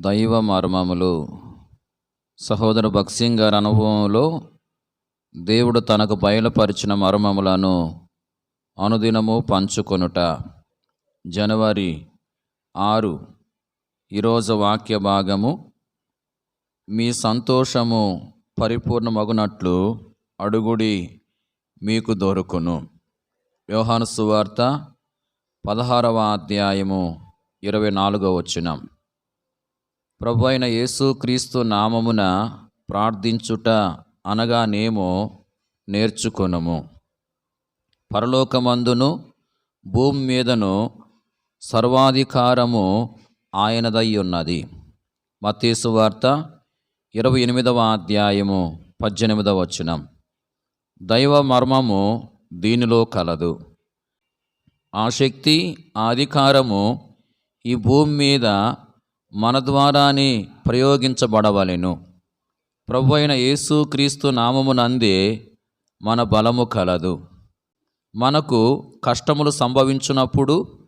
దైవ మర్మములు. సహోదర భక్సింగ్ గారి అనుభవంలో దేవుడు తనకు బయలుపరిచిన మర్మములను అనుదినము పంచుకొనుట. జనవరి ఆరు ఈరోజు వాక్య భాగము. మీ సంతోషము పరిపూర్ణమగునట్లు అడుగుడి మీకు దొరుకును. వ్యవహాను సువార్త పదహారవ అధ్యాయము ఇరవై నాలుగవ వచ్చినాం ప్రభు అయిన యేసుక్రీస్తు నామమున ప్రార్థించుట అనగానేమో నేర్చుకొనము. పరలోకమందును భూమి మీదను సర్వాధికారము ఆయనదై ఉన్నది మత్తీసు వార్త ఇరవై ఎనిమిదవ అధ్యాయము పద్దెనిమిదవ వచనం. దైవ మర్మము దీనిలో కలదు. ఆ శక్తి ఆధికారము అధికారము ఈ భూమి మీద మన ద్వారానే ప్రయోగించబడవలెను. ప్రభు అయిన యేసుక్రీస్తు నామమునందే మన బలము కలదు. మనకు కష్టములు సంభవించినప్పుడు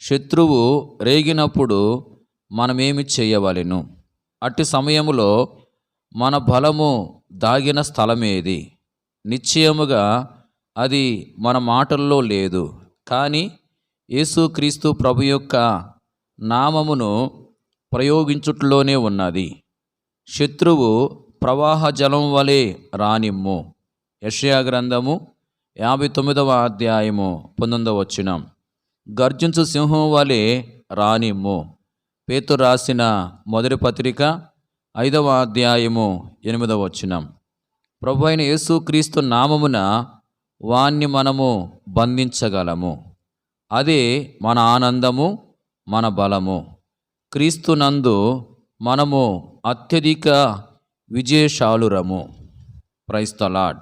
శత్రువు రేగినప్పుడు మనమేమి చేయవలెను? అట్టి సమయములో మన బలము దాగిన స్థలమేది? నిశ్చయముగా అది మన మాటల్లో లేదు. కానీ యేసుక్రీస్తు ప్రభు యొక్క నామమును ప్రయోగించుట్లోనే ఉన్నది. శత్రువు ప్రవాహ జలం వలె రానిమ్ము. యషయా గ్రంథము యాభై తొమ్మిదవ అధ్యాయము పంతొమ్మిదవ వచ్చినం గర్జించు సింహం వలె రానిమ్ము. పేతు రాసిన మొదటి పత్రిక ఐదవ అధ్యాయము ఎనిమిదవ వచ్చినం ప్రభు అయిన యేసుక్రీస్తు నామమున వాణ్ణి మనము బంధించగలము. అదే మన ఆనందము మన బలము. క్రీస్తునందు మనము అత్యధిక విజయశాలురము. ప్రైస్తలాడ్